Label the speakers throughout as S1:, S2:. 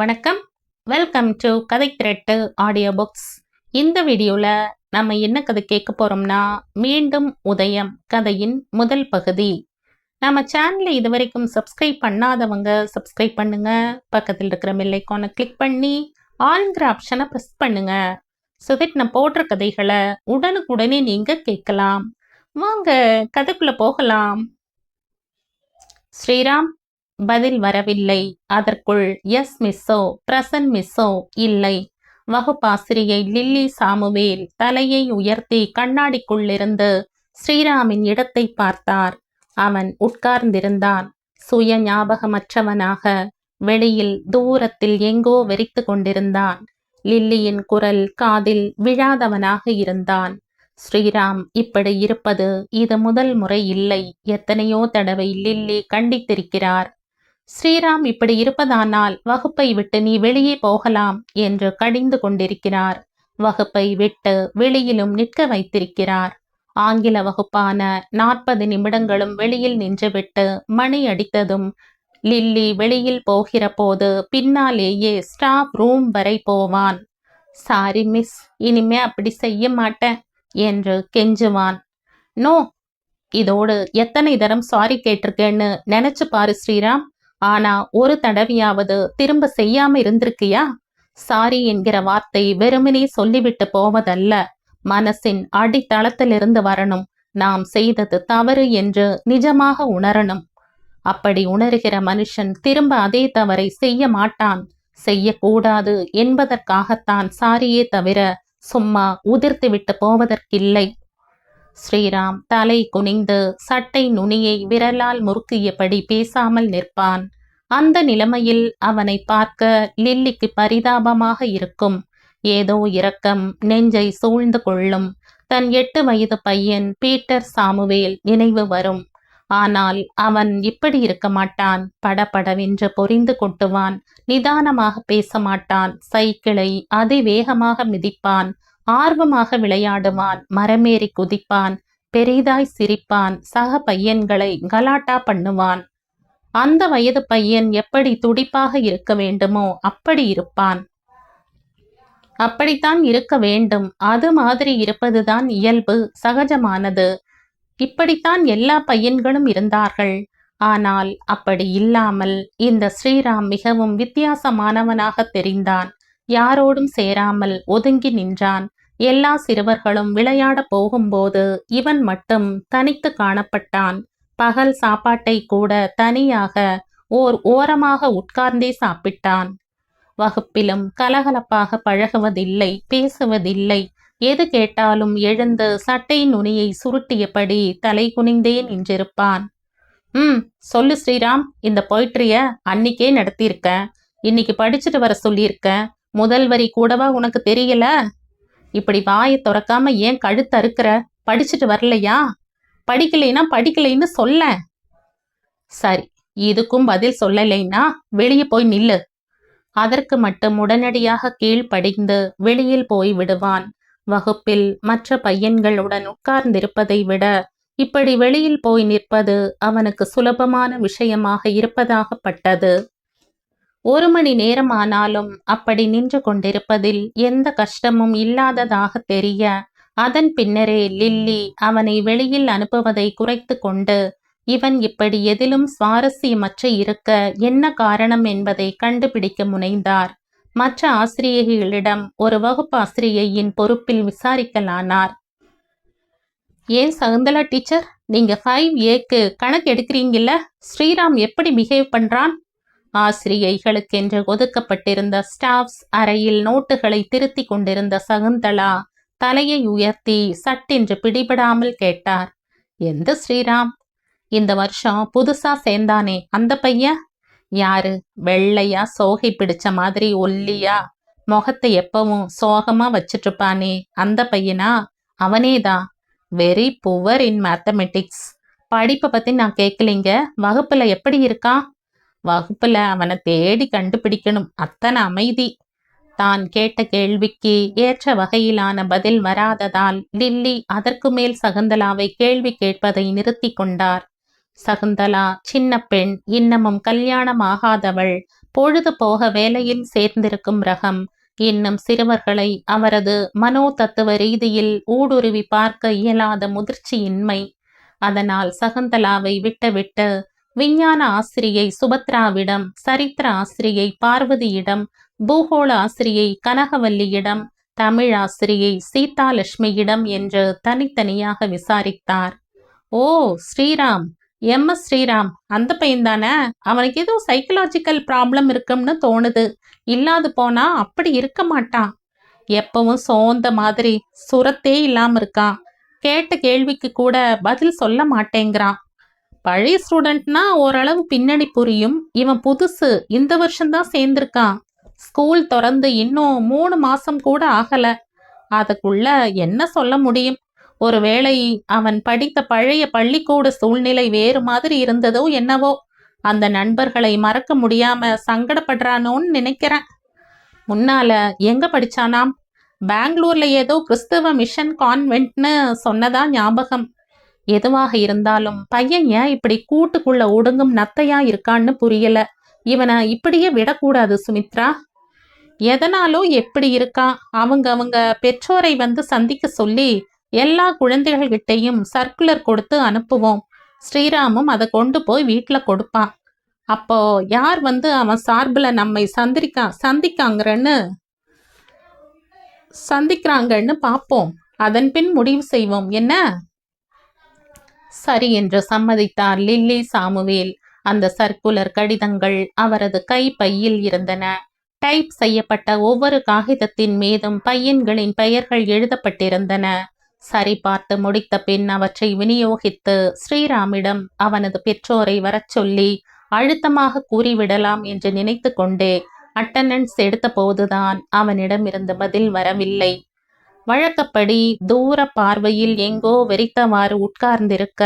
S1: வணக்கம். Welcome to கதை திரட்டு audio books இந்த வீடியோவில் நம்ம என்ன கதை கேட்க போகிறோம்னா மீண்டும் உதயம் கதையின் முதல் பகுதி. நம்ம சேனலை இது வரைக்கும் சப்ஸ்கிரைப் பண்ணாதவங்க சப்ஸ்கிரைப் பண்ணுங்க. பக்கத்தில் இருக்கிற மில்லைக்கானை கிளிக் பண்ணி ஆல்ங்கிற ஆப்ஷனை ப்ரெஸ் பண்ணுங்க. ஸோ தட் நான் போடுற கதைகளை உடனுக்குடனே நீங்கள் கேட்கலாம். வாங்க கதைக்குள்ளே போகலாம். ஸ்ரீராம் பதில் வரவில்லை. அதற்குள் எஸ் மிஸ்ஸோ பிரசன் மிஸ்ஸோ இல்லை. வகுப்பாசிரியை லில்லி சாமுவேல் தலையை உயர்த்தி கண்ணாடிக்குள்ளிருந்து ஸ்ரீராமின் இடத்தை பார்த்தார். அவன் உட்கார்ந்திருந்தான். சுய ஞாபகமற்றவனாக வெளியில் தூரத்தில் எங்கோ வெறித்து கொண்டிருந்தான். லில்லியின் குரல் காதில் விழாதவனாக இருந்தான். ஸ்ரீராம் இப்படி இருப்பது இது முதல் முறை இல்லை. எத்தனையோ தடவை லில்லி கண்டித்திருக்கிறார். ஸ்ரீராம் இப்படி இருப்பதானால் வகுப்பை விட்டு நீ வெளியே போகலாம் என்று கடிந்து கொண்டிருக்கிறார். வகுப்பை விட்டு வெளியிலும் நிற்க வைத்திருக்கிறார். ஆங்கில வகுப்பான நாற்பது நிமிடங்களும் வெளியில் நின்றுவிட்டு மணி அடித்ததும் லில்லி வெளியில் போகிற போது பின்னாலேயே ஸ்டாஃப் ரூம் வரை போவான். சாரி மிஸ் இனிமே அப்படி செய்ய மாட்டேன் என்று கெஞ்சுவான். நோ இதோடு எத்தனை தரம் சாரி கேட்டிருக்கேன்னு நினைச்சு பாரு ஸ்ரீராம். ஆனா ஒரு தடவையாவது திரும்ப செய்யாம இருந்திருக்கியா? சாரி என்கிற வார்த்தை வெறுமனே சொல்லிவிட்டு போவதல்ல. மனசின் அடித்தளத்திலிருந்து வரணும். நாம் செய்தது தவறு என்று நிஜமாக உணரணும். அப்படி உணர்கிற மனுஷன் திரும்ப அதே தவறை செய்ய மாட்டான். செய்யக்கூடாது என்பதற்காகத்தான் சாரியே தவிர சும்மா உதிர்த்து விட்டு போவதற்கில்லை. ஸ்ரீராம் தலை குனிந்து சட்டை நுனியை விரலால் முறுக்கியபடி பேசாமல் நிற்பான். அந்த நிலைமையில் அவனை பார்க்க லில்லிக்கு பரிதாபமாக இருக்கும். ஏதோ இரக்கம் நெஞ்சை சூழ்ந்து கொள்ளும். தன் எட்டு வயது பையன் பீட்டர் சாமுவேல் நினைவு வரும். ஆனால் அவன் இப்படி இருக்க மாட்டான். படபடவென்று பொரிந்து கொட்டுவான். நிதானமாக பேச மாட்டான். சைக்கிளை அதிவேகமாக மிதிப்பான். ஆர்வமாக விளையாடுவான் மரமேறி குதிப்பான் பெரிதாய் சிரிப்பான் சக பையன்களை கலாட்டா பண்ணுவான். அந்த வயது பையன் எப்படி துடிப்பாக இருக்க வேண்டுமோ அப்படி இருப்பான். அப்படித்தான் இருக்க வேண்டும். அது மாதிரி இருப்பதுதான் இயல்பு சகஜமானது. இப்படித்தான் எல்லா பையன்களும் இருந்தார்கள். ஆனால் அப்படி இல்லாமல் இந்த ஸ்ரீராம் மிகவும் வித்தியாசமானவனாக தெரிந்தான். யாரோடும் சேராமல் ஒதுங்கி நின்றான். எல்லா சிறுவர்களும் விளையாட போகும்போது இவன் மட்டும் தனித்து காணப்பட்டான். பகல் சாப்பாட்டை கூட தனியாக ஓர் ஓரமாக உட்கார்ந்தே சாப்பிட்டான். வகுப்பிலும் கலகலப்பாக பழகுவதில்லை பேசுவதில்லை. எது கேட்டாலும் எழுந்து சட்டை நுனியை சுருட்டியபடி தலை குனிந்தே நின்றிருப்பான். ம் சொல்லு ஸ்ரீராம் இந்த பொயிட்ரிய அன்னிக்கே நடத்தியிருக்க. இன்னைக்கு படிச்சுட்டு வர சொல்லியிருக்க. முதல் வரி கூடவா உனக்கு தெரியல? இப்படி வாயை திறக்காம ஏன் கழுத்தறுக்கிற படிச்சுட்டு வரலையா? படிக்கலைன்னா படிக்கலைன்னு சொல்ல. சரி இதுக்கும் பதில் சொல்லலைன்னா வெளியே போய் நில்லு. அதற்கு மட்டும் உடனடியாக கீழ்ப்படிந்து வெளியில் போய் விடுவான். வகுப்பில் மற்ற பையன்களுடன் உட்கார்ந்திருப்பதை விட இப்படி வெளியில் போய் நிற்பது அவனுக்கு சுலபமான விஷயமாக இருப்பதாகப்பட்டது. ஒரு மணி நேரம் ஆனாலும் அப்படி நின்று கொண்டிருப்பதில் எந்த கஷ்டமும் இல்லாததாக தெரிய அதன் பின்னரே லில்லி அவனை வெளியில் அனுப்புவதை குறைத்து கொண்டு இவன் இப்படி எதிலும் சுவாரஸ்யமற்ற இருக்க என்ன காரணம் என்பதை கண்டுபிடிக்க முனைந்தார். மற்ற ஆசிரியர்களிடம் ஒரு வகுப்பு ஆசிரியையின் பொறுப்பில் விசாரிக்கலானார். ஏன் சகுந்தலா டீச்சர்? நீங்க ஃபைவ் ஏக்கு கணக்கு எடுக்கிறீங்கல்ல? ஸ்ரீராம் எப்படி பிஹேவ் பண்றான்? ஆசிரியைகளுக்கென்று ஒதுக்கப்பட்டிருந்த ஸ்டாஃப்ஸ் அறையில் நோட்டுகளை திருத்தி கொண்டிருந்த சகுந்தலா தலையை உயர்த்தி சட்டென்று பிடிபடாமல் கேட்டார். எந்த ஸ்ரீராம்? இந்த வருஷம் புதுசா சேர்ந்தானே அந்த பையன்? யாரு? வெள்ளையா சோகை பிடிச்ச மாதிரி ஒல்லியா? முகத்தை எப்பவும் சோகமா வச்சிட்டு இருப்பானே அந்த பையனா? அவனேதான் வெரி புவர் இன் மேத்தமெட்டிக்ஸ். படிப்பை பத்தி நான் கேட்கலீங்க வகுப்புல எப்படி இருக்கான் வகுப்புல அவனை தேடி கண்டுபிடிக்கணும். அத்தனை அமைதி. தான் கேட்ட கேள்விக்கு ஏற்ற வகையிலான பதில் வராததால் லில்லி அதற்கு மேல் சகுந்தலாவை கேள்வி கேட்பதை நிறுத்தி கொண்டார். சகுந்தலா சின்ன பெண் இன்னமும் கல்யாணம் ஆகாதவள் பொழுது போக வேலையில் சேர்ந்திருக்கும் ரகம். இன்னும் சிறுவர்களை அவரது மனோ தத்துவ ரீதியில் ஊடுருவி பார்க்க இயலாத முதிர்ச்சியின்மை. அதனால் சகுந்தலாவை விட்டுவிட்டு விஞ்ஞான ஆசிரியை சுபத்ராவிடம் சரித்திர ஆசிரியை பார்வதியிடம் பூகோள ஆசிரியை கனகவல்லியிடம் தமிழ் ஆசிரியை சீதாலட்சுமியிடம் என்று தனித்தனியாக விசாரித்தார். ஓ ஸ்ரீராம் எம். எஸ். ஸ்ரீராம் அந்த பையன்தானே அவனுக்கு ஏதோ சைக்கலாஜிக்கல் ப்ராப்ளம் இருக்கும்னு தோணுது. இல்லாது போனா அப்படி இருக்க மாட்டான். எப்பவும் சோர்ந்த மாதிரி சுரத்தே இல்லாம இருக்கான். கேட்ட கேள்விக்கு கூட பதில் சொல்ல மாட்டேங்கிறான். பழைய ஸ்டூடெண்ட்னா ஓரளவு பின்னணி புரியும். இவன் புதுசு. இந்த வருஷம்தான் சேர்ந்திருக்கான். ஸ்கூல் திறந்து இன்னும் மூணு மாசம் கூட ஆகல. அதுக்குள்ள என்ன சொல்ல முடியும்? ஒருவேளை அவன் படித்த பழைய பள்ளிக்கூட சூழ்நிலை வேறு மாதிரி இருந்ததோ என்னவோ. அந்த நண்பர்களை மறக்க முடியாம சங்கடப்படுறானோன்னு நினைக்கிறேன். முன்னால எங்க படிச்சானாம்? பெங்களூர்ல ஏதோ கிறிஸ்தவ மிஷன் கான்வென்ட்னு சொன்னதா ஞாபகம். எதுவாக இருந்தாலும் பையன் ஏன் இப்படி கூட்டுக்குள்ள ஒடுங்கும் நத்தையா இருக்கான்னு புரியல. இவனை இப்படியே விடக்கூடாது சுமித்ரா. எதனாலும் எப்படி இருக்கான் அவங்க அவங்க பெற்றோரை வந்து சந்திக்க சொல்லி எல்லா குழந்தைகள்கிட்டையும் சர்க்குலர் கொடுத்து அனுப்புவோம். ஸ்ரீராமும் அதை கொண்டு போய் வீட்டில் கொடுப்பான். அப்போ யார் வந்து அவன் சார்பில் நம்மை சந்திரிக்கா சந்திக்காங்கிறன்னு சந்திக்கிறாங்கன்னு பார்ப்போம். அதன் பின் முடிவு செய்வோம். என்ன? சரி என்று சம்மதித்தார் லில்லி சாமுவேல். அந்த சர்க்குலர் கடிதங்கள் அவரது கை பையில் இருந்தன. டைப் செய்யப்பட்ட ஒவ்வொரு காகிதத்தின் மீதும் பையன்களின் பெயர்கள் எழுதப்பட்டிருந்தன. சரி பார்த்து முடித்த பின் அவற்றை விநியோகித்து ஸ்ரீராமிடம் அவனது பெற்றோரை வரச் சொல்லி அழுத்தமாக கூறிவிடலாம் என்று நினைத்து கொண்டே அட்டண்டன்ஸ் எடுத்தபோதுதான் அவனிடம் இருந்து பதில் வரவில்லை. வழக்கப்படி தூர பார்வையில் எங்கோ வெறித்தவாறு உட்கார்ந்திருக்க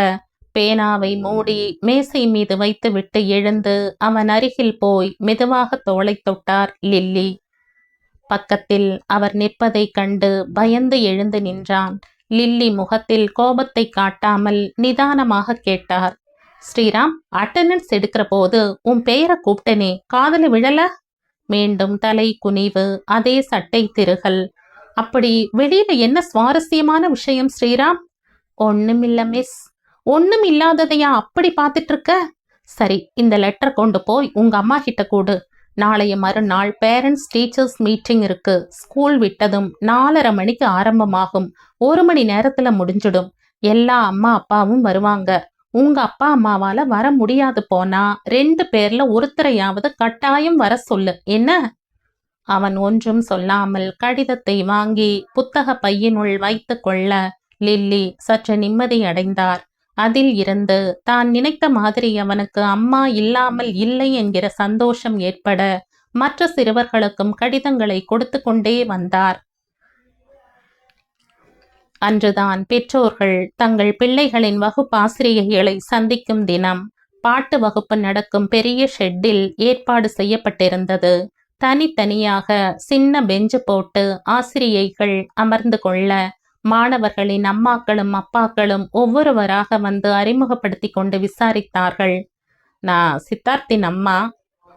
S1: பேனாவை மூடி மேசை மீது வைத்துவிட்டு எழுந்து அவன் அருகில் போய் மெதுவாக தோலை தொட்டார் லில்லி. பக்கத்தில் அவர் நிற்பதைக் கண்டு பயந்து எழுந்து நின்றான். லில்லி முகத்தில் கோபத்தை காட்டாமல் நிதானமாக கேட்டார் ஸ்ரீராம் அட்டண்டன்ஸ் எடுக்கிற போது உன் பெயரை கூப்பிட்டனே காதல விழல? மீண்டும் தலை குனிவு அதே சட்டை திருகல் அப்படி வெளியில என்ன சுவாரஸ்யமான விஷயம் ஸ்ரீராம்? ஒண்ணுமில்ல மிஸ் ஒண்ணும் இல்லாததையா அப்படி பார்த்துட்டு இருக்க சரி இந்த லெட்டர் கொண்டு போய் உங்க அம்மா கிட்ட கூடு. நாளைய மறுநாள் பேரண்ட்ஸ் டீச்சர்ஸ் மீட்டிங் இருக்கு. ஸ்கூல் விட்டதும் நாலரை மணிக்கு ஆரம்பமாகும். ஒரு மணி நேரத்துல முடிஞ்சிடும். எல்லா அம்மா அப்பாவும் வருவாங்க. உங்க அப்பா அம்மாவால வர முடியாது போனா ரெண்டு பேர்ல ஒருத்தரையாவது கட்டாயம் வர சொல்லு. என்ன? அவன் ஒன்றும் சொல்லாமல் கடிதத்தை வாங்கி புத்தக பையினுள் வைத்து கொள்ள லில்லி சற்று நிம்மதி அடைந்தார். அதில் இருந்து தான் நினைத்த மாதிரி அவனுக்கு அம்மா இல்லாமல் இல்லை என்கிற சந்தோஷம் ஏற்பட மற்ற சிறுவர்களுக்கும் கடிதங்களை கொடுத்து கொண்டே வந்தார். அன்றுதான் பெற்றோர்கள் தங்கள் பிள்ளைகளின் வகுப்பாசிரியைகளை சந்திக்கும் தினம் பாட்டு வகுப்பு நடக்கும் பெரிய ஷெட்டில் ஏற்பாடு செய்யப்பட்டிருந்தது. தனித்தனியாக சின்ன பெஞ்சு போட்டு ஆசிரியைகள் அமர்ந்து கொள்ள மாணவர்களின் அம்மாக்களும் அப்பாக்களும் ஒவ்வொருவராக வந்து அறிமுகப்படுத்தி கொண்டு விசாரித்தார்கள். நான் சித்தார்த்தின் அம்மா.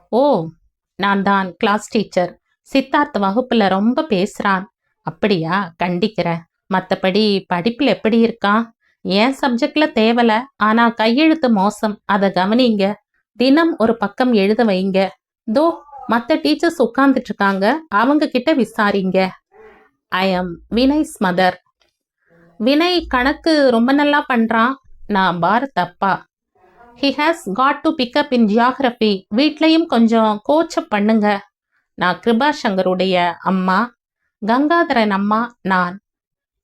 S1: ஓ நான் தான் கிளாஸ் டீச்சர் சித்தார்த் வகுப்புல ரொம்ப பேசுறான். அப்படியா? கண்டிக்கிறேன் மற்றபடி படிப்பில் எப்படி இருக்கான் ஏன் சப்ஜெக்ட்ல தேவல? ஆனா கையெழுத்து மோசம். அதை கவனிங்க. தினம் ஒரு பக்கம் எழுத வைங்க. தோ மற்ற டீச்சர்ஸ் உட்கார்ந்துட்டு இருக்காங்க அவங்க கிட்ட விசாரிங்க. I am Vinay's mother Vinay கணக்கு ரொம்ப நல்லா பண்றான். நான் பாரத் அப்பா he has got to pick up in geography வீட்லையும் கொஞ்சம் கோச்சப் பண்ணுங்க. நான் கிருபா சங்கருடைய அம்மா. கங்காதரன் அம்மா நான்.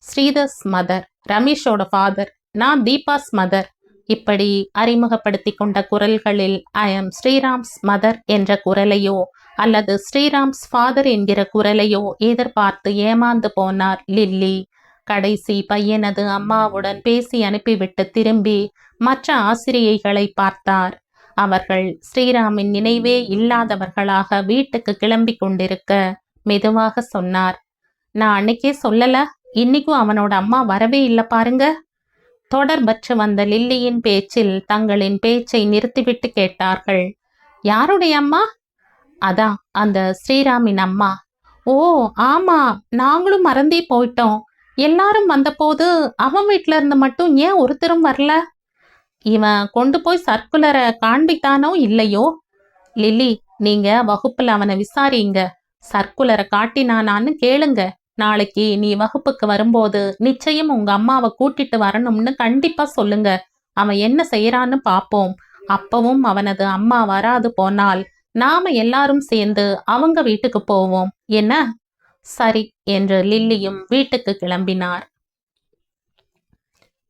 S1: ஸ்ரீதர்ஸ் மதர் ரமேஷோட ஃபாதர் நான் தீபாஸ் மதர் இப்படி அறிமுகப்படுத்தி கொண்ட குரல்களில் ஐ எம் ஸ்ரீராம்ஸ் மதர் என்ற குரலையோ அல்லது ஸ்ரீராம்ஸ் ஃபாதர் என்கிற குரலையோ எதிர்பார்த்து ஏமாந்து போனார் லில்லி. கடைசி பையனது அம்மாவுடன் பேசி அனுப்பிவிட்டு திரும்பி மற்ற ஆசிரியைகளை பார்த்தார். அவர்கள் ஸ்ரீராமின் நினைவே இல்லாதவர்களாக வீட்டுக்கு கிளம்பி கொண்டிருக்க மெதுவாக சொன்னார். நான் அன்னைக்கே சொல்லல. இன்னைக்கும் அவனோட அம்மா வரவே இல்லை பாருங்க. தொடர்பற்று வந்த லில்லியின் பேச்சில் தங்களின் பேச்சை நிறுத்திவிட்டு கேட்டார்கள். யாருடைய அம்மா? அதான் அந்த ஸ்ரீராமின் அம்மா. ஓ ஆமா நாங்களும் மறந்தே போயிட்டோம். எல்லாரும் வந்தபோது அவன் வீட்டில இருந்து மட்டும் ஏன் ஒருத்தரும் வரல? இவன் கொண்டு போய் சர்க்குலரை காண்பித்தானோ இல்லையோ? லில்லி நீங்க வகுப்புல அவனை விசாரிங்க. சர்க்குலரை காட்டினானான்னு கேளுங்க. நாளைக்கு நீ வகுப்புக்கு வரும்போது நிச்சயம் உங்க அம்மாவை கூட்டிட்டு வரணும்னு கண்டிப்பா சொல்லுங்க. அவன் என்ன செய்யறான்னு பாப்போம். அப்பவும் அவனது அம்மா வராது போனால் நாம எல்லாரும் சேர்ந்து அவங்க வீட்டுக்கு போவோம். என்ன? சரி என்று லில்லியும் வீட்டுக்கு கிளம்பினார்.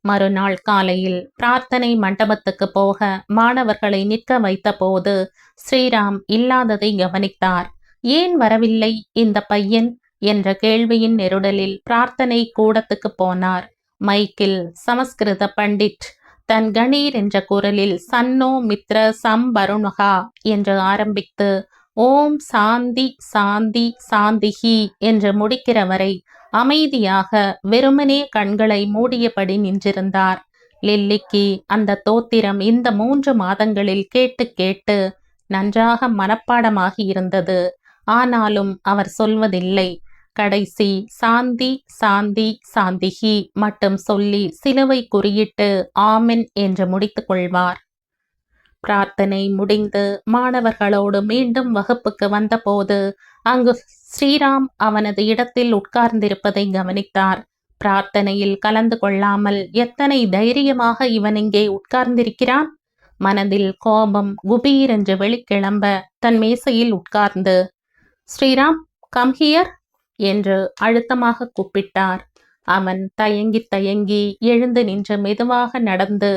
S1: மறுநாள் காலையில் பிரார்த்தனை மண்டபத்துக்கு போக மாணவர்களை நிற்க வைத்த போது ஸ்ரீராம் இல்லாததை கவனித்தார். ஏன் வரவில்லை இந்த பையன்? என்ற கேள்வியின் நெருடலில் பிரார்த்தனை கூடத்துக்கு போனார். மைக்கில் சமஸ்கிருத பண்டிட் தன் கணீர் என்ற குரலில் சன்னோ மித்ர சம்பருணகா என்று ஆரம்பித்து ஓம் சாந்தி சாந்தி சாந்திஹி என்று முடிக்கிற வரை அமைதியாக வெறுமனே கண்களை மூடியபடி நின்றிருந்தார். லில்லிக்கு அந்த தோத்திரம் இந்த மூன்று மாதங்களில் கேட்டு கேட்டு நன்றாக மனப்பாடமாகி இருந்தது ஆனாலும் அவர் சொல்வதில்லை. கடைசி சாந்தி சாந்தி சாந்திகி மட்டும் சொல்லி சிலுவை குறியிட்டு ஆமின் என்று முடித்துக் கொள்வார். பிரார்த்தனை முடிந்து மாணவர்களோடு மீண்டும் வகுப்புக்கு வந்தபோது அங்கு ஸ்ரீராம் அவனது இடத்தில் உட்கார்ந்திருப்பதை கவனித்தார். பிரார்த்தனையில் கலந்து கொள்ளாமல் எத்தனை தைரியமாக இவன் இங்கே உட்கார்ந்திருக்கிறான்? மனதில் கோபம் குபீர் என்று வெளிக்கிளம்ப தன் மேசையில் உட்கார்ந்து ஸ்ரீராம் கம் ஹியர் என்று அழுத்தமாக கூப்பிட்டார். அவன் தயங்கி தயங்கி எழுந்து நின்று மெதுவாக நடந்து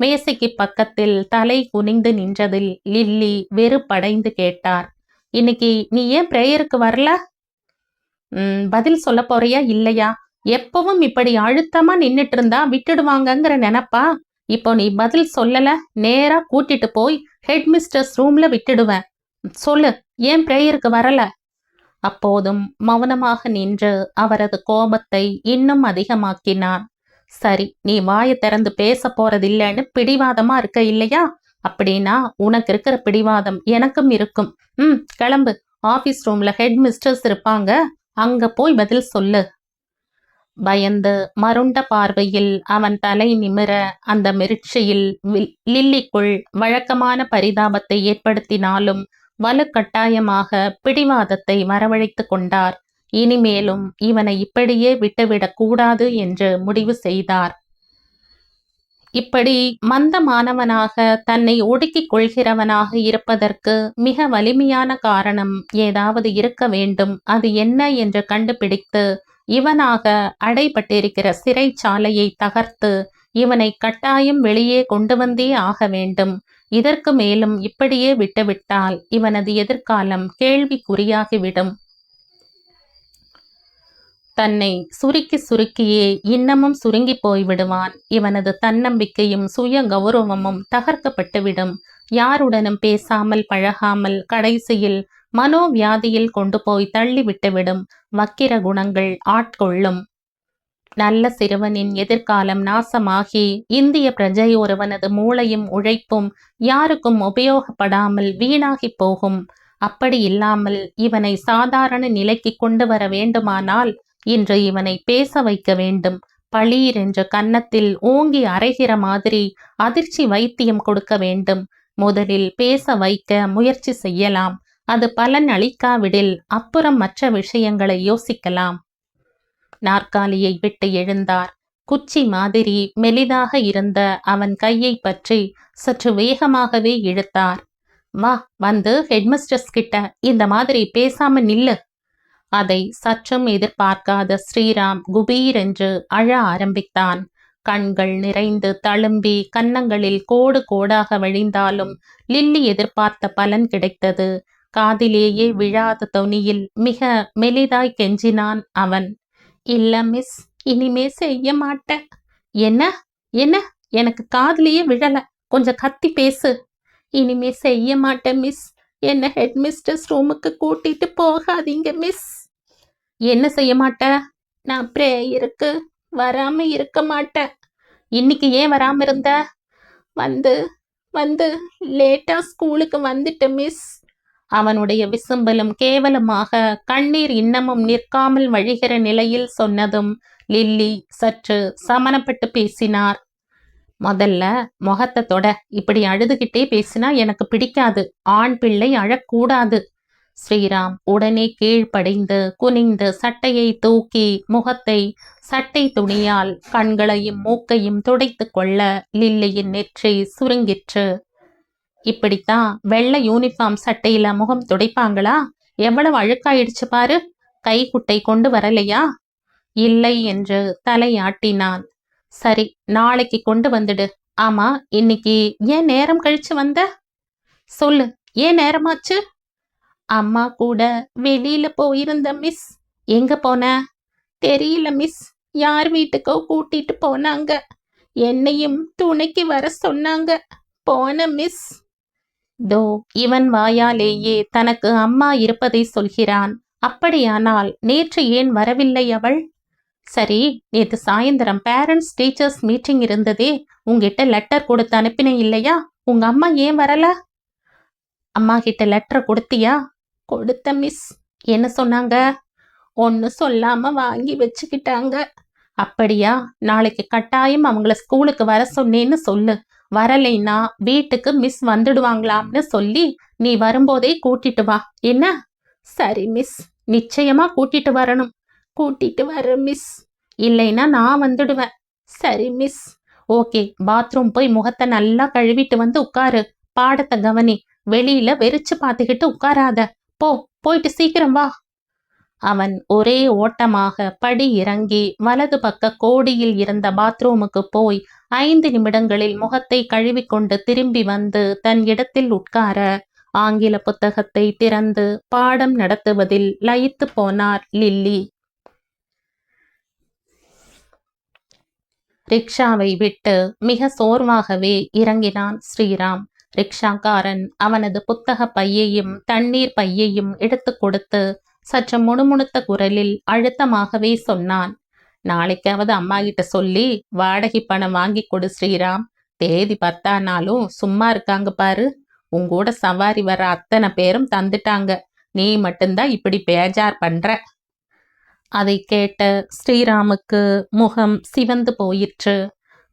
S1: மேசைக்கு பக்கத்தில் தலை குனிந்து நின்றதில் லில்லி வெறுப்படைந்து கேட்டார். இன்னைக்கு நீ ஏன் பிரேயருக்கு வரல? பதில் சொல்ல போறியா இல்லையா? எப்பவும் இப்படி அழுத்தமா நின்னுட்டு இருந்தா விட்டுடுவாங்கங்கிற நினப்பா? இப்போ நீ பதில் சொல்லல நேரா கூட்டிட்டு போய் ஹெட் மிஸ்டர்ஸ் ரூம்ல விட்டுடுவேன். சொல்லு ஏன் பிரேயருக்கு வரல? அப்போதும் மௌனமாக நின்று அவரது கோபத்தை இன்னும் அதிகமாக்கினான். சரி நீ வாயை திறந்து பேச போறதில்லைன்னு பிடிவாதமா இருக்க இல்லையா? அப்படின்னா உனக்கு இருக்கிற பிடிவாதம் எனக்கும் இருக்கும். ம் கிளம்பு. ஆபீஸ் ரூம்ல ஹெட் மிஸ்டர்ஸ் இருப்பாங்க. அங்க போய் பதில் சொல்லு. பயந்து மருண்ட பார்வையில் அவன் தலை நிமிர அந்த மிருட்சியில் லில்லிக்குள் வழக்கமான பரிதாபத்தை ஏற்படுத்தினாலும் வலுக்கட்டாயமாக பிடிவாதத்தை வரவழைத்து கொண்டார். இனிமேலும் இவனை இப்படியே விட்டுவிடக் கூடாது என்று முடிவு செய்தார். இப்படி மந்தமானவனாக தன்னை ஒடுக்கிக் கொள்கிறவனாக இருப்பதற்கு மிக வலிமையான காரணம் ஏதாவது இருக்க வேண்டும். அது என்ன என்று கண்டுபிடித்து இவனாக அடைபட்டிருக்கிற சிறைச்சாலையை தகர்த்து இவனை கட்டாயம் வெளியே கொண்டு வந்தே ஆக வேண்டும். இதற்கு மேலும் இப்படியே விட்டுவிட்டால் இவனது எதிர்காலம் கேள்விக்குறியாகிவிடும். தன்னை சுருக்கி சுருக்கியே இன்னமும் சுருங்கி போய்விடுவான். இவனது தன்னம்பிக்கையும் சுய கௌரவமும் தகர்க்கப்பட்டுவிடும். யாருடனும் பேசாமல் பழகாமல் கடைசியில் மனோவியாதியில் கொண்டு போய் தள்ளிவிட்டுவிடும். வக்கிர குணங்கள் ஆட்கொள்ளும். நல்ல சிறுவனின் எதிர்காலம் நாசமாகி இந்திய பிரஜை ஒருவனது மூளையும் உழைப்பும் யாருக்கும் உபயோகப்படாமல் வீணாகி போகும். அப்படி இல்லாமல் இவனை சாதாரண நிலைக்கு கொண்டு வர வேண்டுமானால் இன்று இவனை பேச வைக்க வேண்டும். பளீர் என்ற கன்னத்தில் ஓங்கி அரைகிற மாதிரி அதிர்ச்சி வைத்தியம் கொடுக்க வேண்டும். முதலில் பேச வைக்க முயற்சி செய்யலாம். அது பலன் அளிக்காவிடில் அப்புறம் மற்ற விஷயங்களை யோசிக்கலாம். நாற்காலியை விட்டு எழுந்தார். குச்சி மாதிரி மெலிதாக இருந்த அவன் கையை பற்றி சற்று வேகமாகவே இழுத்தார். வா வந்து ஹெட்மிஸ்டர்ஸ் கிட்ட இந்த மாதிரி பேசாம நில்லு அதை சற்றும் எதிர்பார்க்காத ஸ்ரீராம் குபீர் என்று அழ ஆரம்பித்தான். கண்கள் நிறைந்து தழும்பி கன்னங்களில் கோடு கோடாக வழிந்தாலும் லில்லி எதிர்பார்த்த பலன் கிடைத்தது. காதிலேயே விழாத தொனியில் மிக மெலிதாய் கெஞ்சினான் அவன். இல்ல மிஸ் இனிமே செய்ய மாட்டேன். என்ன என்ன? எனக்கு காதலியே விழல. கொஞ்சம் கத்தி பேசு. இனிமே செய்ய மாட்டேன் மிஸ். என்ன ஹெட் மிஸ்டர்ஸ் ரூமுக்கு கூட்டிட்டு போகாதீங்க மிஸ். என்ன செய்ய மாட்டேன் நான் ப்ரேயருக்கு வராம இருக்க மாட்டேன் இன்னைக்கு ஏன் வராம இருந்த? வந்து வந்து லேட்டா ஸ்கூலுக்கு வந்துட்டேன் மிஸ் அவனுடைய விசும்பலும் கேவலமாக கண்ணீர் இன்னமும் நிற்காமல் வழிகிற நிலையில் சொன்னதும் லில்லி சற்று சமனப்பட்டு பேசினார். முதல்ல முகத்தை தொட. இப்படி அழுதுகிட்டே பேசினா எனக்கு பிடிக்காது. ஆண் பிள்ளை அழக்கூடாது. ஸ்ரீராம் உடனே கீழ்ப்படைந்து குனிந்து சட்டையை தூக்கி முகத்தை சட்டை துணியால் கண்களையும் மூக்கையும் துடைத்து கொள்ள லில்லியின் நெற்றி சுருங்கிற்று. இப்படித்தான் வெள்ளை யூனிஃபார்ம் சட்டையில முகம் துடைப்பாங்களா? எவ்வளவு அழுக்காயிடுச்சு பாரு. கைக்குட்டை கொண்டு வரலையா? இல்லை என்று தலையாட்டினான். சரி நாளைக்கு கொண்டு வந்துடு. ஆமா இன்னைக்கு ஏன் நேரம் கழிச்சு வந்த? சொல்லு ஏன் நேரமாச்சு? அம்மா கூட வெளியில போயிருந்த மிஸ். எங்க போன? தெரியல மிஸ். யார் வீட்டுக்கோ கூட்டிட்டு போனாங்க. என்னையும் துணைக்கு வர சொன்னாங்க. போன மிஸ். தோ இவன் வாயாலேயே தனக்கு அம்மா இருப்பதை சொல்கிறான். அப்படியானால் நேற்று ஏன் வரவில்லை அவள்? சரி நேற்று சாயந்தரம் பேரண்ட்ஸ் டீச்சர்ஸ் மீட்டிங் இருந்ததே உங்ககிட்ட லெட்டர் கொடுத்து அனுப்பினேன் இல்லையா? உங்க அம்மா ஏன் வரல? அம்மா கிட்ட லெட்டர் கொடுத்தியா? கொடுத்த மிஸ் என்ன சொன்னாங்க? ஒன்னு சொல்லாம வாங்கி வச்சுக்கிட்டாங்க. அப்படியா? நாளைக்கு கட்டாயம் அவங்கள ஸ்கூலுக்கு வர சொன்னேன்னு சொல்லு. வரலைன்னா வீட்டுக்கு மிஸ் வந்துடுவாங்களாம்னு சொல்லி நீ வரும்போதே கூட்டிட்டு வா. என்ன? சரி மிஸ் நிச்சயமா கூட்டிட்டு வரணும். கூட்டிட்டு வர மிஸ் இல்லைன்னா நான் வந்துடுவேன். சரி மிஸ் ஓகே பாத்ரூம் போய் முகத்தை நல்லா கழுவிட்டு வந்து உட்காரு. பாடத்தை கவனி. வெளியில வெறிச்சு பார்த்துக்கிட்டு உட்காராத. போ போயிட்டு சீக்கிரம் வா. அவன் ஒரே ஓட்டமாக படி இறங்கி வலது பக்க கோடியில் இருந்த பாத்ரூமுக்கு போய் ஐந்து நிமிடங்களில் முகத்தை கழுவிக்கொண்டு திரும்பி வந்து தன் இடத்தில் உட்கார ஆங்கில புத்தகத்தை திறந்து பாடம் நடத்துவதில் லயித்து போனார் லில்லி. ரிக்ஷாவை விட்டு மிக சோர்வாகவே இறங்கினான் ஸ்ரீராம். ரிக்ஷாக்காரன் அவனது புத்தக பையையும் தண்ணீர் பையையும் எடுத்து கொடுத்து சற்று முணுமுணுத்த குரலில் அழுத்தமாகவே சொன்னான். நாளைக்காவது அம்மா கிட்ட சொல்லி வாடகை பணம் வாங்கி கொடு ஸ்ரீராம். தேதி பத்தானாலும் சும்மா இருக்காங்க பாரு. உங்கூட சவாரி வர அத்தனை பேரும் தந்துட்டாங்க. நீ மட்டும்தான் இப்படி பேஜார் பண்ற. அதை கேட்ட ஸ்ரீராமுக்கு முகம் சிவந்து போயிற்று.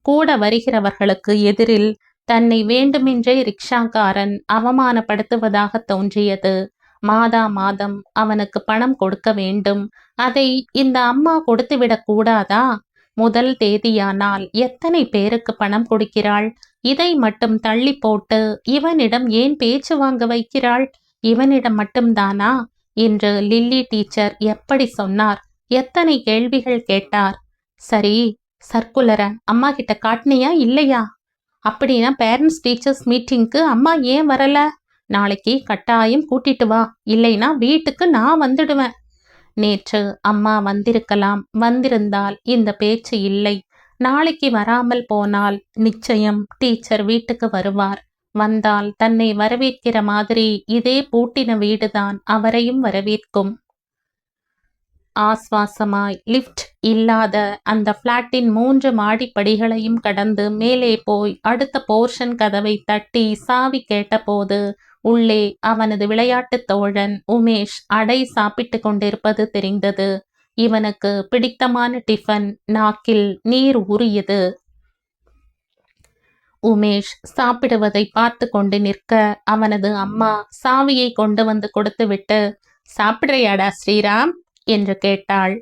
S1: கூட வருகிறவர்களுக்கு எதிரில் தன்னை வேண்டுமென்றே ரிக்ஷாக்காரன் அவமானப்படுத்துவதாக தோன்றியது. மாதா மாதம் அவனுக்கு பணம் கொடுக்க வேண்டும். அதை இந்த அம்மா கொடுத்துவிடக் கூடாதா? முதல் தேதியானால் எத்தனை பேருக்கு பணம் கொடுக்கிறாள்? இதை மட்டும் தள்ளி போட்டு இவனிடம் ஏன் பேச்சு வாங்க வைக்கிறாள்? இவனிடம் மட்டும்தானா? என்று லில்லி டீச்சர் எப்படி சொன்னார்? எத்தனை கேள்விகள் கேட்டார்? சரி சர்க்குலரன் அம்மா கிட்ட காட்டினியா இல்லையா? அப்படின்னா பேரண்ட்ஸ் டீச்சர்ஸ் மீட்டிங்க்கு அம்மா ஏன் வரல? நாளைக்கு கட்டாயம் கூட்டிட்டு வா. இல்லைனா வீட்டுக்கு நான் வந்துடுவேன். நேற்று அம்மா வந்திருக்கலாம். வந்திருந்தால் இந்த பேச்சு இல்லை. நாளைக்கு வராமல் போனால் நிச்சயம் டீச்சர் வீட்டுக்கு வருவார். வந்தால் தன்னை வரவேற்கிற மாதிரி இதே பூட்டின வீடுதான் அவரையும் வரவேற்கும். ஆஸ்வாசமாய் லிஃப்ட் இல்லாத அந்த பிளாட்டின் மூன்று மாடிப்படிகளையும் கடந்து மேலே போய் அடுத்த போர்ஷன் கதவை தட்டி சாவி கேட்டபோது உள்ளே அவனது விளையாட்டுத் தோழன் உமேஷ் அடை சாப்பிட்டு கொண்டிருப்பது தெரிந்தது. இவனுக்கு பிடித்தமான டிஃபன் நாக்கில் நீர் உரியது உமேஷ் சாப்பிடுவதை பார்த்து கொண்டு நிற்க அவனது அம்மா சாவியை கொண்டு வந்து கொடுத்துவிட்டு சாப்பிடுறியாடா ஸ்ரீராம்? என்று கேட்டாள்.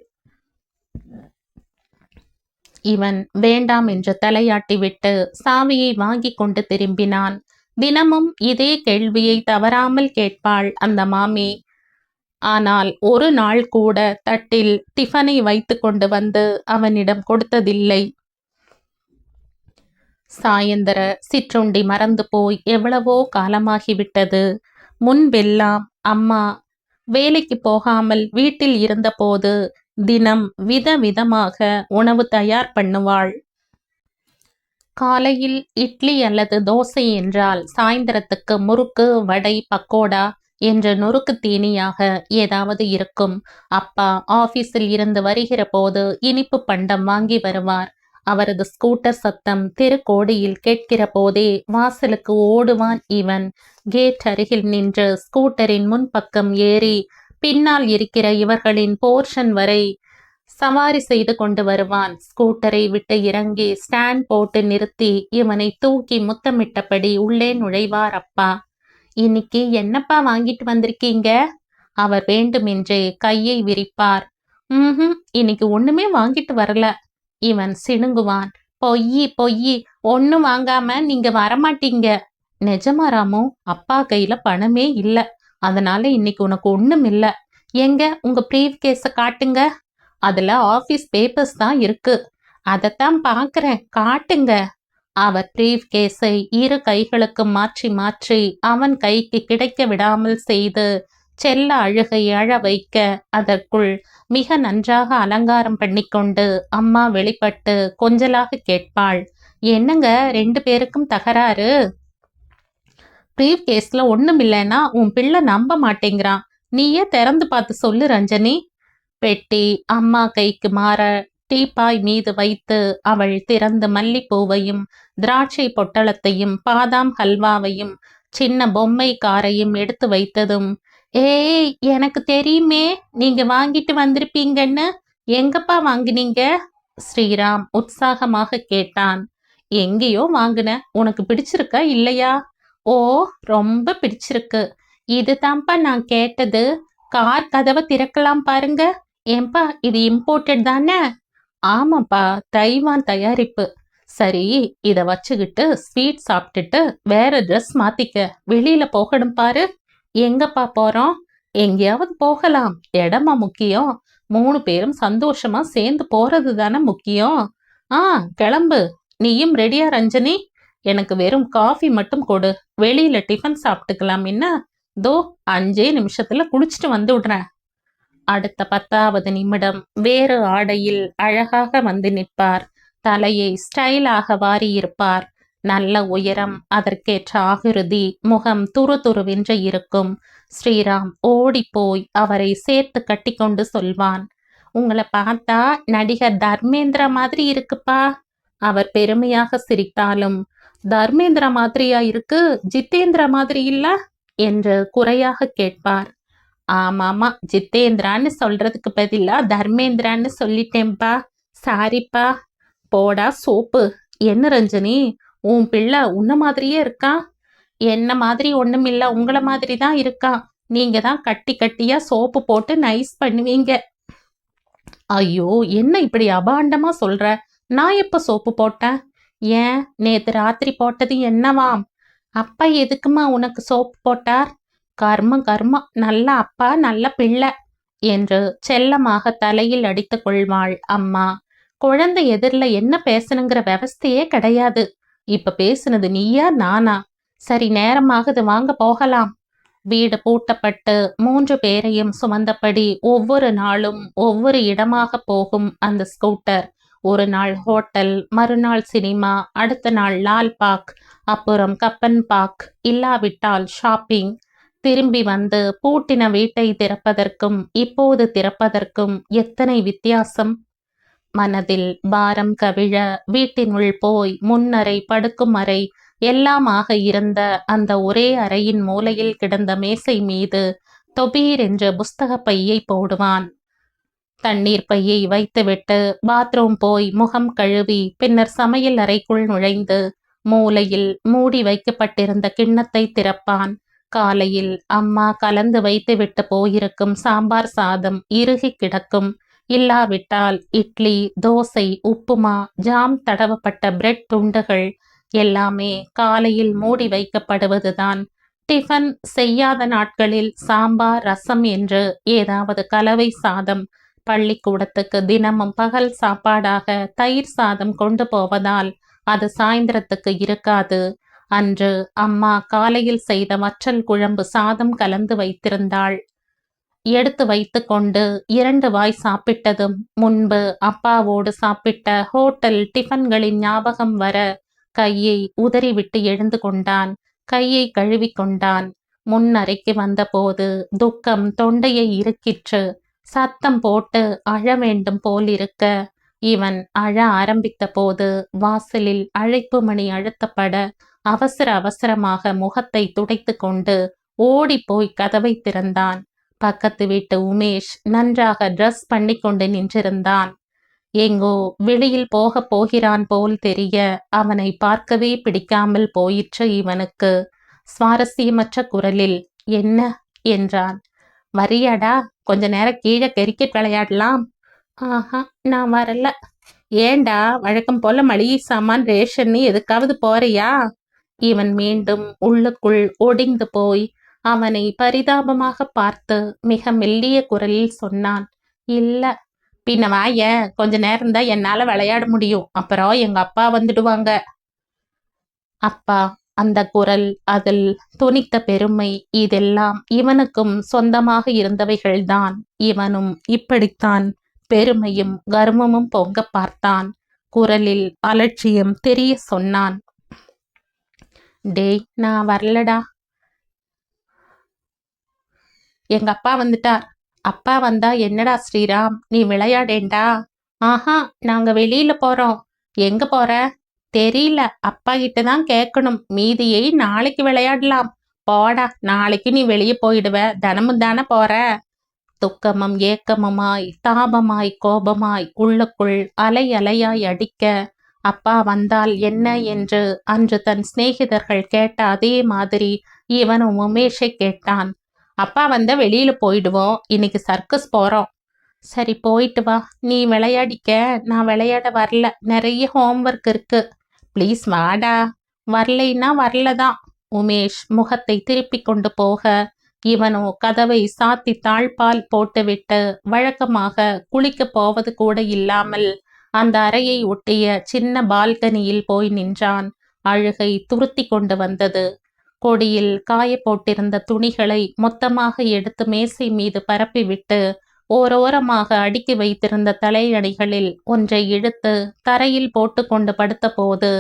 S1: இவன் வேண்டாம் என்று தலையாட்டிவிட்டு சாவியை வாங்கி கொண்டு திரும்பினான். தினமும் இதே கேள்வியை தவறாமல் கேட்பாள் அந்த மாமி. ஆனால் ஒரு நாள் கூட தட்டில் டிஃபனை வைத்து கொண்டு வந்து அவனிடம் கொடுத்ததில்லை. சாயந்தர சிற்றுண்டி மறந்து போய் எவ்வளவோ காலமாகிவிட்டது. முன்பெல்லாம் அம்மா வேலைக்கு போகாமல் வீட்டில் இருந்தபோது தினம் விதவிதமாக உணவு தயார் பண்ணுவாள். காலையில் இட்லி அல்லது தோசை என்றால் சாயந்தரத்துக்கு முறுக்கு வடை பக்கோடா என்ற நொறுக்கு தீனியாக ஏதாவது இருக்கும். அப்பா ஆபீஸில் இருந்து வருகிற போது இனிப்பு பண்டம் வாங்கி வருவார். அவரது ஸ்கூட்டர் சத்தம் திருக்கோடியில் கேட்கிற போதே வாசலுக்கு ஓடுவான் இவன். கேட் அருகில் நின்று ஸ்கூட்டரின் முன்பக்கம் ஏறி பின்னால் இருக்கிற இவர்களின் போர்ஷன் வரை சவாரி செய்து கொண்டு வருவான். ஸ்கூட்டரை விட்டு இறங்கி ஸ்டாண்ட் போட்டு நிறுத்தி இவனை தூக்கி முத்தமிட்டபடி உள்ளே நுழைவார் அப்பா. இன்னைக்கு என்னப்பா வாங்கிட்டு வந்திருக்கீங்க? அவர் வேண்டுமென்றே கையை விரிப்பார். ம் இன்னைக்கு ஒண்ணுமே வாங்கிட்டு வரல. இவன் சிணுங்குவான் பொய்யி பொய்யி ஒன்னும் வாங்காம நீங்க வரமாட்டீங்க. நிஜமா ராமு அப்பா கையில பணமே இல்ல. அதனால இன்னைக்கு உனக்கு ஒண்ணும் இல்ல. எங்க உங்க ப்ரீவ் கேஸ காட்டுங்க. அதுல ஆபீஸ் பேப்பர்ஸ் தான் இருக்கு. அதைத்தான் பாக்குறேன். காட்டுங்க. அவர் பிரீஃப் கேஸை இரு கைகளுக்கு மாற்றி மாற்றி அவன் கைக்கு கிடைக்க விடாமல் செய்து செல்ல அழுகை அழ வைக்க அதற்குள் மிக நன்றாக அலங்காரம் பண்ணிக்கொண்டு அம்மா வெளிப்பட்டு கொஞ்சலாக கேட்பாள். என்னங்க ரெண்டு பேருக்கும் தகராறு? ப்ரீவ் கேஸ்ல ஒண்ணும் இல்லைன்னா உன் பிள்ளை நம்ப மாட்டேங்கிறான். நீயே திறந்து பார்த்து சொல்லு ரஞ்சனி. பெட்டி அம்மா கைக்கு மாற டீப்பாய் மீது வைத்து அவள் திறந்த மல்லிப்பூவையும் திராட்சை பொட்டலத்தையும் பாதாம் ஹல்வாவையும் சின்ன பொம்மை காரையும் எடுத்து வைத்ததும் ஏய் எனக்கு தெரியுமே நீங்க வாங்கிட்டு வந்திருப்பீங்கன்னு. எங்கப்பா வாங்கினீங்க? ஸ்ரீராம் உற்சாகமாக கேட்டான். எங்கேயோ வாங்கின. உனக்கு பிடிச்சிருக்கா இல்லையா? ஓ ரொம்ப பிடிச்சிருக்கு. இதுதான்ப்பா நான் கேட்டது. கார் கதவை திறக்கலாம் பாருங்க. ஏன்பா இது இம்போர்ட்டட் தானே? ஆமாப்பா தைவான் தயாரிப்பு. சரி இத வச்சுக்கிட்டு ஸ்வீட் சாப்பிட்டுட்டு வேற ட்ரெஸ் மாத்திக்க. வெளியில போகணும் பாரு. எங்கப்பா போறோம்? எங்கேயாவது போகலாம். இடமா முக்கியம். மூணு பேரும் சந்தோஷமா சேர்ந்து போறது தானே முக்கியம். ஆ கிளம்பு. நீயும் ரெடியா ரஞ்சனி? எனக்கு வெறும் காஃபி மட்டும் கொடு. வெளியில டிஃபன் சாப்பிட்டுக்கலாம் என்ன? தோ அஞ்சே நிமிஷத்துல குளிச்சுட்டு வந்து விடுறேன். அடுத்த பத்தாவது நிமிடம் வேறு ஆடையில் அழகாக வந்து நிற்பார். தலையை ஸ்டைலாக வாரியிருப்பார். நல்ல உயரம் அதற்கேற்ற ஆகிருதி முகம் துரு துருவென்று இருக்கும். ஸ்ரீராம் ஓடிப்போய் அவரை சேர்த்து கட்டிக்கொண்டு சொல்வான் உங்களை பார்த்தா நடிகர் தர்மேந்திரா மாதிரி இருக்குப்பா. அவர் பெருமையாக சிரித்தாலும் தர்மேந்திரா மாதிரியா இருக்கு? ஜித்தேந்திரா மாதிரி இல்ல? என்று குறையாக கேட்பார். ஆமாமா ஜித்தேந்திரான்னு சொல்றதுக்கு பதிலா தர்மேந்திரான்னு சொல்லிட்டேன்பா. சாரிப்பா. போடா சோப்பு. என்ன ரஞ்சனி? உன் பிள்ளை உன்ன மாதிரியே இருக்கான் என்ன மாதிரி ஒண்ணும் உங்களை மாதிரி தான் இருக்கான் நீங்க தான் கட்டி கட்டியா சோப்பு போட்டு நைஸ் பண்ணுவீங்க. ஐயோ என்ன இப்படி அபாண்டமா சொல்ற? நான் எப்ப சோப்பு போட்டேன்? ஏன்? நேத்து ராத்திரி போட்டது என்னவாம்? அப்பா எதுக்குமா உனக்கு சோப்பு போட்டார்? கர்மம் கர்மம் நல்ல அப்பா நல்ல பிள்ளை என்று செல்லமாக தலையில் அடித்து கொள்வாள் அம்மா. குழந்தை எதிரில் என்ன பேசணுங்கிற விவஸ்தையே கிடையாது. இப்ப பேசுனது நீயா நானா? சரி நேரமாகுது வாங்க போகலாம். வீடு பூட்டப்பட்டு மூன்று பேரையும் சுமந்தபடி ஒவ்வொரு நாளும் ஒவ்வொரு இடமாக போகும் அந்த ஸ்கூட்டர். ஒரு நாள் ஹோட்டல் மறுநாள் சினிமா அடுத்த நாள் லால் பாக் அப்புறம் கப்பன் பாக் இல்லாவிட்டால் ஷாப்பிங். திரும்பி வந்து பூட்டின வீட்டை திறப்பதற்கும் இப்போது திறப்பதற்கும் எத்தனை வித்தியாசம்? மனதில் பாரம் கவிழ வீட்டினுள் போய் முன்னறை படுக்கும் அறை எல்லாமாக இருந்த அந்த ஒரே அறையின் மூலையில் கிடந்த மேசை மீது தொபீர் என்ற புஸ்தக பையை போடுவான். தண்ணீர் பையை வைத்துவிட்டு பாத்ரூம் போய் முகம் கழுவி பின்னர் சமையல் அறைக்குள் நுழைந்து மூலையில் மூடி வைக்கப்பட்டிருந்த கிண்ணத்தை திறப்பான். காலையில் அம்மா கலந்து வைத்துவிட்டு போயிருக்கும் சாம்பார் சாதம் இறுகி கிடக்கும். இல்லாவிட்டால் இட்லி தோசை உப்புமா ஜாம் தடவப்பட்ட பிரெட் துண்டுகள் எல்லாமே காலையில் மூடி வைக்கப்படுவதுதான். டிஃபன் செய்யாத நாட்களில் சாம்பார் ரசம் என்று ஏதாவது கலவை சாதம் பள்ளிக்கூடத்துக்கு தினமும் பகல் சாப்பாடாக தயிர் சாதம் கொண்டு போவதால் அது சாயந்தரத்துக்கு இருக்காது. அன்று அம்மா காலையில் செய்த வற்றல் குழம்பு சாதம் கலந்து வைத்திருந்தாள். எடுத்து வைத்து கொண்டு இரண்டு வாய் சாப்பிட்டதும் முன்பு அப்பாவோடு சாப்பிட்ட ஹோட்டல் டிஃபன்களின் ஞாபகம் வர கையை உதறிவிட்டு எழுந்து கொண்டான். கையை கழுவிக்கொண்டான் முன்னறைக்கு வந்தபோது துக்கம் தொண்டையை இருக்கிற்று சத்தம் போட்டு அழ வேண்டும் போலிருக்க. இவன் அழ ஆரம்பித்த போது வாசலில் அழைப்பு மணி அழுத்தப்பட அவசர அவசரமாக முகத்தை துடைத்து கொண்டு ஓடிப்போய் கதவை திறந்தான். பக்கத்து வீட்டு உமேஷ் நன்றாக ட்ரெஸ் பண்ணி கொண்டு நின்றிருந்தான். எங்கோ வெளியில் போகப் போகிறான் போல் தெரிய அவனை பார்க்கவே பிடிக்காமல் போயிற்று இவனுக்கு. சுவாரஸ்யமற்ற குரலில் என்ன? என்றான். வரியாடா கொஞ்ச நேரம் கீழே கிரிக்கெட் விளையாடலாம். ஆஹா நான் வரல. ஏண்டா வழக்கம் போல மளிகை சாமான் ரேஷன் எதுக்காவது போறியா? இவன் மீண்டும் உள்ளுக்குள் ஒடிந்து போய் அவனை பரிதாபமாக பார்த்து மிக மெல்லிய குரலில் சொன்னான் இல்ல பின்ன வாய கொஞ்ச நேரம் தான் என்னால விளையாட முடியும். அப்புறம் எங்க அப்பா வந்துடுவாங்க. அப்பா அந்த குரல் அதில் துணித்த பெருமை இதெல்லாம் இவனுக்கும் சொந்தமாக இருந்தவைகள்தான் இவனும் இப்படித்தான் பெருமையும் கர்வமும் பொங்க பார்த்தான். குரலில் அலட்சியம் தெரிய சொன்னான். டேய் நான் வரலடா. எங்க அப்பா வந்துட்டார். அப்பா வந்தா என்னடா ஸ்ரீராம் நீ விளையாடேண்டா? ஆஹா நாங்க வெளியில போறோம். எங்க போற? தெரியல. அப்பா கிட்ட தான் கேட்கணும். மீதியை நாளைக்கு விளையாடலாம். போடா நாளைக்கு நீ வெளியே போயிடுவ. தினமும் தானே போற? துக்கமும் ஏக்கமுமாய் தாபமாய் கோபமாய் உள்ளுக்குள் அலை அலையாய் அடிக்க அப்பா வந்தால் என்ன என்று அன்று தன் சிநேகிதர்கள் கேட்ட அதே மாதிரி இவனும் உமேஷை கேட்டான். அப்பா வந்த வெளியில போயிடுவோம். இன்னைக்கு சர்க்கஸ் போறோம். சரி போயிட்டு வா. நீ விளையாடிக்க. நான் விளையாட வரல. நிறைய ஹோம்ஒர்க் இருக்கு. ப்ளீஸ் வாடா. வரலைன்னா வரலதான். உமேஷ் முகத்தை திருப்பி கொண்டு போக இவனோ கதவை சாத்தி தாழ்பால் போட்டுவிட்டு வழக்கமாக குளிக்கப் போவது கூட இல்லாமல் அந்த அறையை ஒட்டிய சின்ன பால்கனியில் போய் நின்றான். அழுகை துருத்தி கொண்டு வந்தது. கொடியில் காய போட்டிருந்த துணிகளை மொத்தமாக எடுத்து மேசை மீது பரப்பிவிட்டு ஓரோரமாக அடுக்கி வைத்திருந்த தலையணிகளில் ஒன்றை இழுத்து தரையில் போட்டுக்கொண்டு படுத்தபோது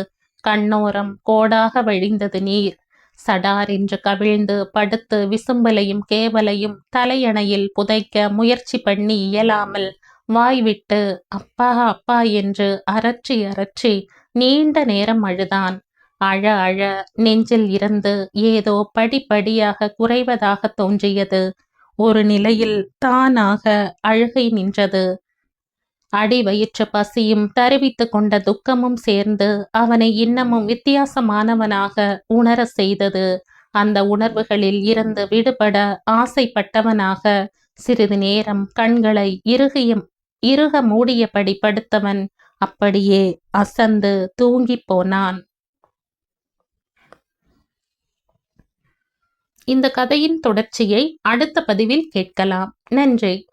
S1: கண்ணோரம் கோடாக வழிந்தது நீர். சடார் என்று கவிழ்ந்து படுத்து விசும்பலையும் கேவலையும் தலையணையில் புதைக்க முயற்சி பண்ணி இயலாமல் வாய்விட்டு அப்பா அப்பா என்று அரற்றி அரற்றி நீண்ட நேரம் அழுதான். அழ அழ நெஞ்சில் இருந்து ஏதோ படிப்படியாக குறைவதாக தோன்றியது. ஒரு நிலையில் தானாக அழுகை நின்றது. அடி வயிற்று பசியும் தருவித்து கொண்ட துக்கமும் சேர்ந்து அவனை இன்னமும் வித்தியாசமானவனாக உணர செய்தது. அந்த உணர்வுகளில் இருந்து விடுபட ஆசைப்பட்டவனாக சிறிது நேரம் கண்களை இறுகியும் இறுக மூடியபடி படுத்தவன் அப்படியே அசந்து தூங்கிப் போனான். இந்த கதையின் தொடர்ச்சியை அடுத்த பதிவில் கேட்கலாம். நன்றி.